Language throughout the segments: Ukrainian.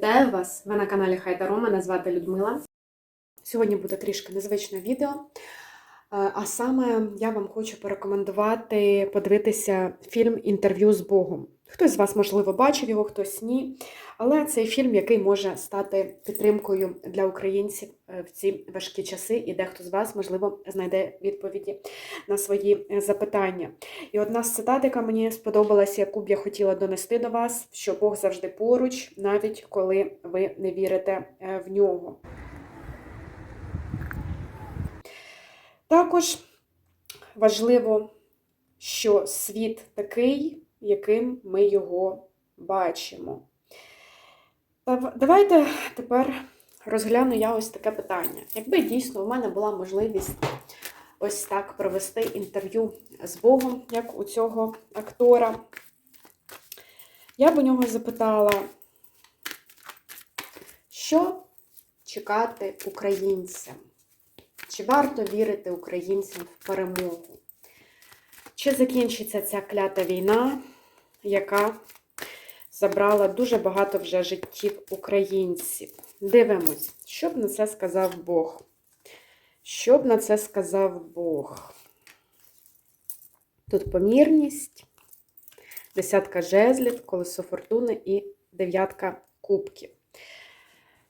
Вітаю вас! Ви на каналі Хайда мене звати Людмила. Сьогодні буде трішки незвичне відео. Е, А саме я вам хочу порекомендувати подивитися фільм Інтерв'ю з Богом. Хтось з вас, можливо, бачив його, хтось ні. Але цей фільм, який може стати підтримкою для українців е, в ці важкі часи, і дехто з вас, можливо, знайде відповіді на свої е, запитання. І одна з цитат, яка мені сподобалася, яку б я хотіла донести до вас, що Бог завжди поруч, навіть коли ви не вірите е, в нього. Також важливо, що світ такий, яким ми його бачимо. Давайте тепер розгляну я ось таке питання. Якби дійсно в мене була можливість ось так провести інтерв'ю з Богом, як у цього актора, я б у нього запитала, що чекати українцям? Чи варто вірити українцям в перемогу? Чи закінчиться ця клята війна, яка забрала дуже багато вже життів українців? Дивимось, що б на це сказав Бог. Що б на це сказав Бог? Тут помірність, десятка жезлів, колесо фортуни і дев'ятка кубків.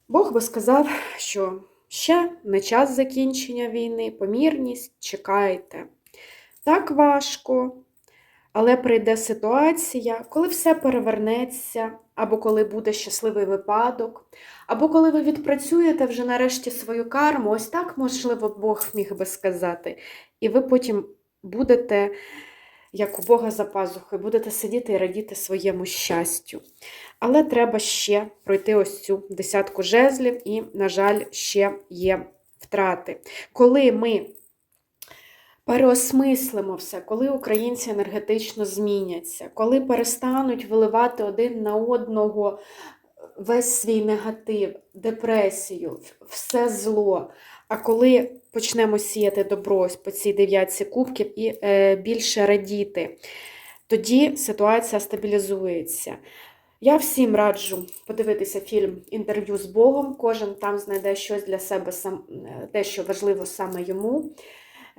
Бог би сказав, що ще не час закінчення війни, помірність, чекайте. Так важко, але прийде ситуація, коли все перевернеться, або коли буде щасливий випадок, або коли ви відпрацюєте вже нарешті свою карму, ось так, можливо, Бог міг би сказати. І ви потім будете, як у Бога за пазухою, будете сидіти і радіти своєму щастю. Але треба ще пройти ось цю десятку жезлів, і, на жаль, ще є втрати. Коли ми переосмислимо все, коли українці енергетично зміняться, коли перестануть виливати один на одного весь свій негатив, депресію, все зло. А коли почнемо сіяти добро по цій дев'ятці кубків і е, більше радіти, тоді ситуація стабілізується. Я всім раджу подивитися фільм Інтерв'ю з Богом. Кожен там знайде щось для себе, е, те, що важливо саме йому.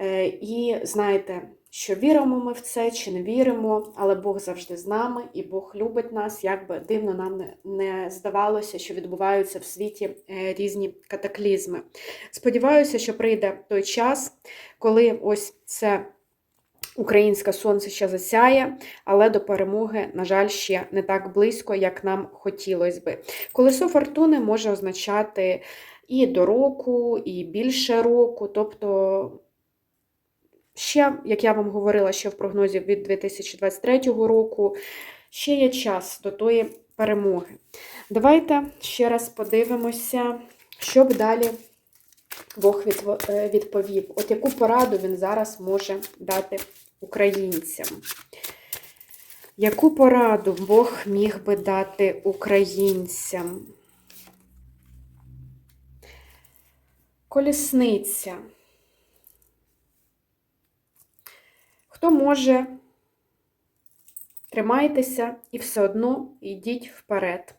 Е, І знаєте, що віримо ми в це чи не віримо, але Бог завжди з нами, і Бог любить нас, як би дивно нам не- здавалося, що відбуваються в світі е, різні катаклізми. Сподіваюся, що прийде той час, коли ось це українське сонце ще засяє, але до перемоги, на жаль, ще не так близько, як нам хотілося би. Колесо фортуни може означати і до року, і більше року, тобто. Ще, як я вам говорила, ще в прогнозі від 2023 року, ще є час до тої перемоги. Давайте ще раз подивимося, що б далі Бог е, відповів. От яку пораду він зараз може дати українцям? Яку пораду Бог міг би дати українцям? Колісниця. Хто може, тримайтеся і все одно йдіть вперед.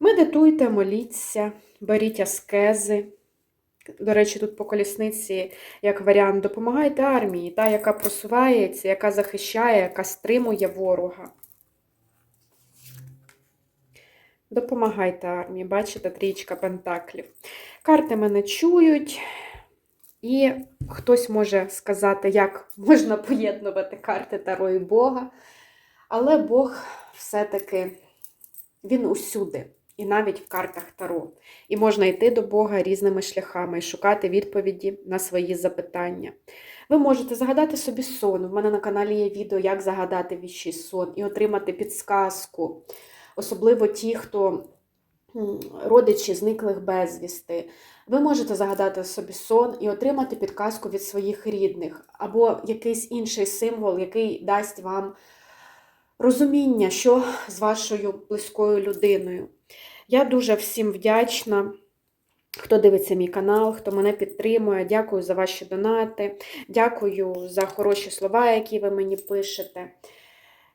Медитуйте, моліться, беріть аскези. До речі, тут по колісниці, як варіант, допомагайте армії, та, яка просувається, яка захищає, яка стримує ворога. Допомагайте армії, бачите, трічка пентаклів. Карти мене чують, і хтось може сказати, як можна поєднувати карти Таро і Бога. Але Бог все-таки він усюди, і навіть в картах Таро. І можна йти до Бога різними шляхами і шукати відповіді на свої запитання. Ви можете загадати собі сон. У мене на каналі є відео, як загадати віщий сон і отримати підсказку. Особливо ті, хто родичі зниклих безвісти. Ви можете загадати собі сон і отримати підказку від своїх рідних, або якийсь інший символ, який дасть вам розуміння, що з вашою близькою людиною. Я дуже всім вдячна, хто дивиться мій канал, хто мене підтримує. Дякую за ваші донати, дякую за хороші слова, які ви мені пишете.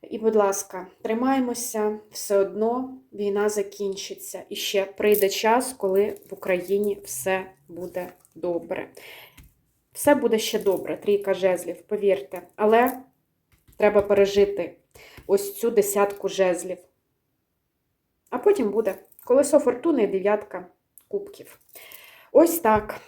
І, будь ласка, тримаємося, все одно війна закінчиться. І ще прийде час, коли в Україні все буде добре. Все буде ще добре, трійка жезлів, повірте. Але треба пережити ось цю десятку жезлів. А потім буде колесо фортуни і дев'ятка кубків. Ось так.